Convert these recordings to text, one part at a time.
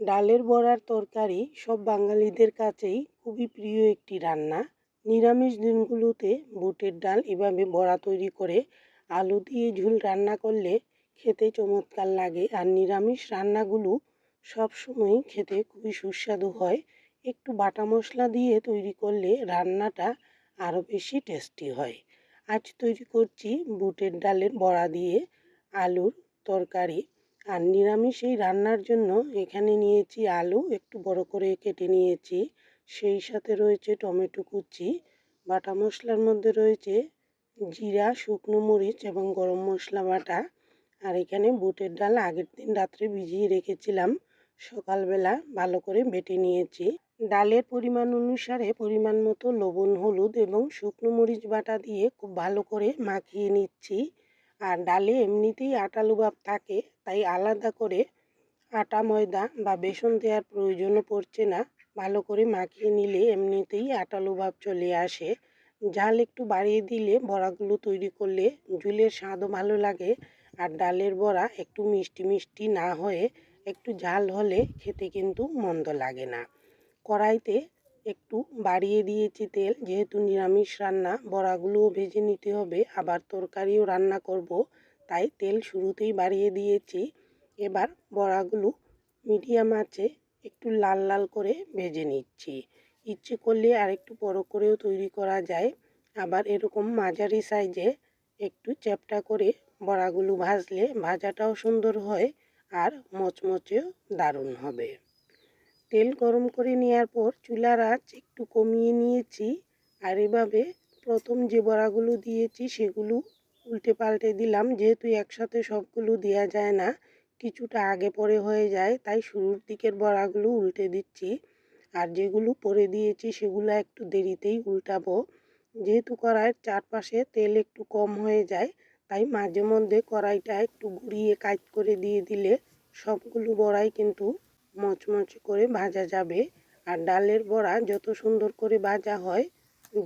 ডালের বড়ার তরকারি সব বাঙালিদের কাছেই খুবই প্রিয় একটি রান্না। নিরামিষ দিনগুলোতে বুটের ডাল এভাবে বড়া তৈরি করে আলু দিয়ে ঝোল রান্না করলে খেতে চমৎকার লাগে। আর নিরামিষ রান্নাগুলো সবসময়ই খেতে খুবই সুস্বাদু হয়। একটু বাটা মশলা দিয়ে তৈরি করলে রান্নাটা আরও বেশি টেস্টি হয়। আজ তৈরি করছি বুটের ডালের বড়া দিয়ে আলুর তরকারি। আর নিরামিষ এই রান্নার জন্য এখানে নিয়েছি আলু, একটু বড় করে কেটে নিয়েছি। সেই সাথে রয়েছে টমেটো কুচি, বাটা মশলার মধ্যে রয়েছে জিরা, শুকনো মরিচ এবং গরম মশলা বাটা। আর এখানে বুটের ডাল আগের দিন রাত্রে ভিজিয়ে রেখেছিলাম, সকালবেলা ভালো করে বেটে নিয়েছি। ডালের পরিমাণ অনুসারে পরিমাণ মতো লবণ, হলুদ এবং শুকনো মরিচ বাটা দিয়ে খুব ভালো করে মাখিয়ে নিচ্ছি। আর ডালে এমনিতেই আটালু ভাব থাকে, তাই আলাদা করে আটা, ময়দা বা বেসন দেওয়ার প্রয়োজনও পড়ছে না। ভালো করে মাখিয়ে নিলে এমনিতেই আটালু ভাব চলে আসে। ঝাল একটু বাড়িয়ে দিলে বড়াগুলো তৈরি করলে ঝুলের স্বাদও ভালো লাগে আর ডালের বড়া একটু মিষ্টি মিষ্টি না হয়ে একটু ঝাল হলে খেতে কিন্তু মন্দ লাগে না। কড়াইতে একটু বাড়িয়ে দিয়েছি তেল। যেহেতু নিরামিষ রান্না, বড়াগুলোও ভেজে নিতে হবে। আবার তরকারিও রান্না করব, তাই তেল শুরুতেই বাড়িয়ে দিয়েছি। এবার বড়াগুলো মিডিয়াম আঁচে একটু লাল লাল করে ভেজে নিচ্ছি। ইচ্ছে করলে আর একটু বড় করেও তৈরি করা যায়। আবার এরকম মাঝারি সাইজে একটু চ্যাপটা করে বড়াগুলো ভাজলে ভাজাটাও সুন্দর হয় আর মচমচেও দারুণ হবে। তেল গরম করে নেওয়ার পর চুলার আঁচ একটু কমিয়ে নিয়েছি। আর এভাবে প্রথম যে বড়াগুলো দিয়েছি সেগুলো উল্টে পাল্টে দিলাম। যেহেতু একসাথে সবগুলো দেওয়া যায় না, কিছুটা আগে পরে হয়ে যায়, তাই শুরুর দিকের বড়াগুলো উল্টে দিচ্ছি। আর যেগুলো পরে দিয়েছি সেগুলো একটু দেরিতেই উল্টাবো। যেহেতু কড়াইয়ের চারপাশে তেল একটু কম হয়ে যায়, তাই মাঝে মধ্যে কড়াইটা একটু ঘুরিয়ে কাজ করে দিয়ে দিলে সবগুলো বড়াই কিন্তু মচমচ করে ভাজা যাবে। আর ডালের বড়া যত সুন্দর করে ভাজা হয়,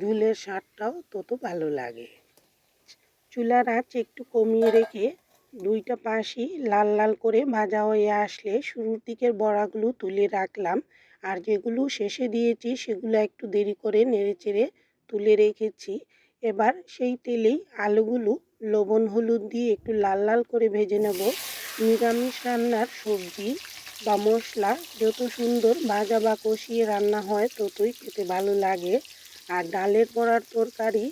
ঝুলের স্বাদটাও তত ভালো লাগে। চুলার আঁচ একটু কমিয়ে রেখে দুইটা পাশই লাল লাল করে ভাজা হয়ে আসলে শুরুর দিকের বড়াগুলো তুলে রাখলাম। আর যেগুলো শেষে দিয়েছি, সেগুলো একটু দেরি করে নেড়ে চেড়ে তুলে রেখেছি। এবার সেই তেলেই আলুগুলো লবণ, হলুদ দিয়ে একটু লাল লাল করে ভেজে নেব। নিরামিষ রান্নার সবজি বা মশলা যত সুন্দর ভাজা বা কষিয়ে রান্না হয় ততই খেতে ভালো লাগে। আর ডালের বড়ার তরকারি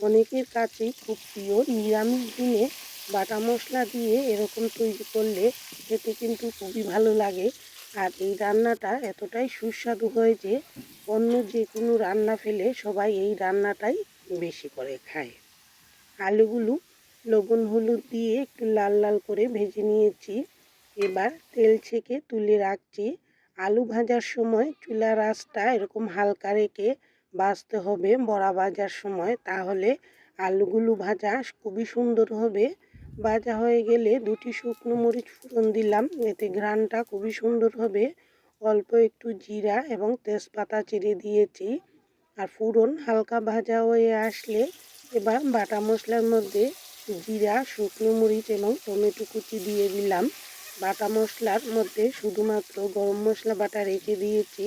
অনেকের কাছেই খুব প্রিয়। নিরামিষ দিনে বাটা মশলা দিয়ে এরকম তৈরি করলে খেতে কিন্তু খুবই ভালো লাগে। আর এই রান্নাটা এতটাই সুস্বাদু হয় যে অন্য যে কোনো রান্না ফেলে সবাই এই রান্নাটাই বেশি করে খায়। আলুগুলো লবণ হলুদ দিয়ে একটু লাল লাল করে ভেজে নিয়েছি। এবার তেল ছেঁকে তুলে রাখছি। আলু ভাজার সময় চুলার আঁচটা এরকম হালকা রেখে ভাজতে হবে বড়া ভাজার সময়। তাহলে আলুগুলো ভাজা খুবই সুন্দর হবে। ভাজা হয়ে গেলে দুটি শুকনো মরিচ ফোড়ন দিলাম। এতে ঘ্রানটা খুবই সুন্দর হবে। অল্প একটু জিরা এবং তেজপাতা চিড়ে দিয়েছি। আর ফোড়ন হালকা ভাজা হয়ে আসলে এবার বাটা মশলার মধ্যে জিরা, শুকনো মরিচ এবং টমেটো কুচি দিয়ে দিলাম। বাটা মশলার মধ্যে শুধুমাত্র গরম মশলা বাটা রেখে দিয়েছি,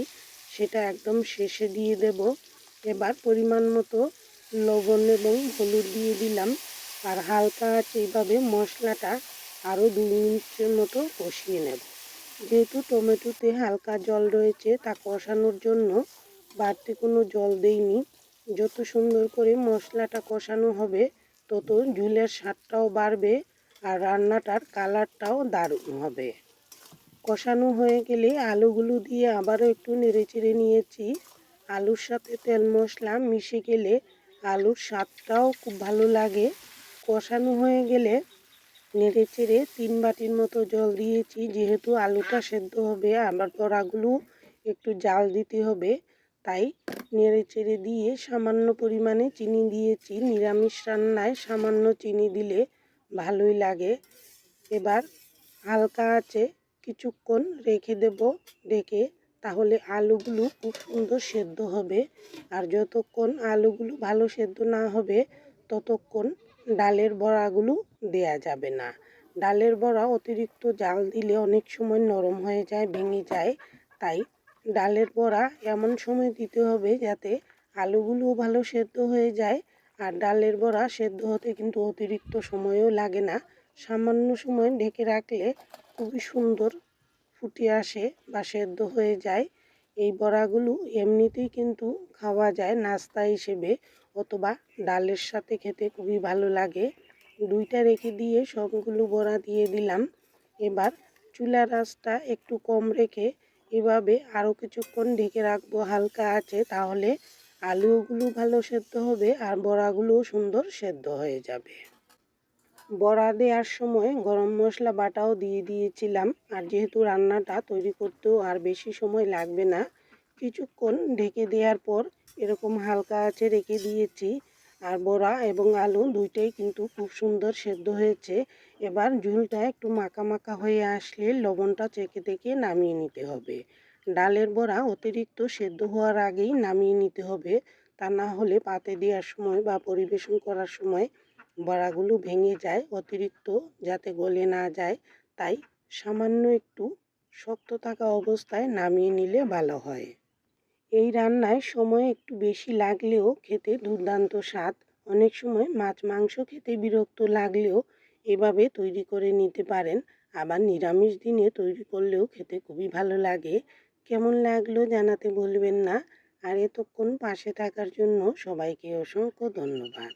সেটা একদম শেষে দিয়ে দেব। এবার পরিমাণ মতো লবণ এবং হলুদ দিয়ে দিলাম আর হালকা আছে এইভাবে মশলাটা আরও দুই মিনিটের মতো কষিয়ে নেব। যেহেতু টমেটোতে হালকা জল রয়েছে, তা কষানোর জন্য বাড়তি কোনো জল দেইনি। যত সুন্দর করে মশলাটা কষানো হবে, তত ঝুলের স্বাদটাও বাড়বে। আর রান্নাটার কালারটাও দারুণ হবে। কষানো হয়ে গেলে আলুগুলো দিয়ে আবারও একটু নেড়ে চেড়ে নিয়েছি। আলুর সাথে তেল মশলা মিশে গেলে আলুর স্বাদটাও খুব ভালো লাগে। কষানো হয়ে গেলে নেড়ে চেড়ে তিন বাটির মতো জল দিয়েছি, যেহেতু আলুটা সেদ্ধ হবে আবার বড়াগুলো একটু জাল দিতে হবে। তাই নেড়ে চেড়ে দিয়ে সামান্য পরিমাণে চিনি দিয়েছি। নিরামিষ রান্নায় সামান্য চিনি দিলে ভালোই লাগে। এবার হালকা আছে কিছুক্ষণ রেখে দেব রেখে তাহলে আলুগুলো খুব সুন্দর সেদ্ধ হবে। আর যতক্ষণ আলুগুলো ভালো সেদ্ধ না হবে, ততক্ষণ ডালের বড়াগুলো দেয়া যাবে না। ডালের বড়া অতিরিক্ত জাল দিলে অনেক সময় নরম হয়ে যায়, ভেঙে যায়। তাই ডালের বড়া এমন সময় দিতে হবে যাতে আলুগুলোও ভালো সেদ্ধ হয়ে যায়। আর ডালের বড়া সেদ্ধ হতে কিন্তু অতিরিক্ত সময়ও লাগে না। সামান্য সময় ঢেকে রাখলে খুবই সুন্দর ফুটে আসে বা সেদ্ধ হয়ে যায়। এই বড়াগুলো এমনিতেই কিন্তু খাওয়া যায় নাস্তা হিসেবে অথবা ডালের সাথে খেতে খুবই ভালো লাগে। দুইটা রেখে দিয়ে সবগুলো বড়া দিয়ে দিলাম। এবার চুলার আঁচটা একটু কম রেখে এভাবে আরও কিছুক্ষণ ঢেকে রাখব হালকা আছে তাহলে আলুগুলো ভালো সেদ্ধ হবে আর বড়াগুলোও সুন্দর সেদ্ধ হয়ে যাবে। বড়া দেওয়ার সময় গরম মশলা বাটাও দিয়ে দিয়েছিলাম আর যেহেতু রান্নাটা তৈরি করতেও আর বেশি সময় লাগবে না, কিছুক্ষণ ঢেকে দেওয়ার পর এরকম হালকা আছে রেখে দিয়েছি আর বড়া এবং আলু দুইটাই কিন্তু খুব সুন্দর সেদ্ধ হয়েছে। এবার ঝুলটা একটু মাখা মাখা হয়ে আসলে লবণটা চেকে থেকে নামিয়ে নিতে হবে। ডালের বড়া অতিরিক্ত সেদ্ধ হওয়ার আগেই নামিয়ে নিতে হবে। তা না হলে পাতে দেওয়ার সময় বা পরিবেশন করার সময় বড়াগুলো ভেঙে যায় অতিরিক্ত যাতে গলে না যায়। তাই সামান্য একটু শক্ত থাকা অবস্থায় নামিয়ে নিলে ভালো হয়। এই রান্নায় সময় একটু বেশি লাগলেও খেতে দুর্দান্ত স্বাদ। অনেক সময় মাছ মাংস খেতে বিরক্ত লাগলেও এভাবে তৈরি করে নিতে পারেন। আবার নিরামিষ দিনে তৈরি করলেও খেতে খুবই ভালো লাগে। কেমন লাগল জানাতে বলবেন না। আর এতক্ষণ পাশে থাকার জন্য সবাইকে অসংখ্য ধন্যবাদ।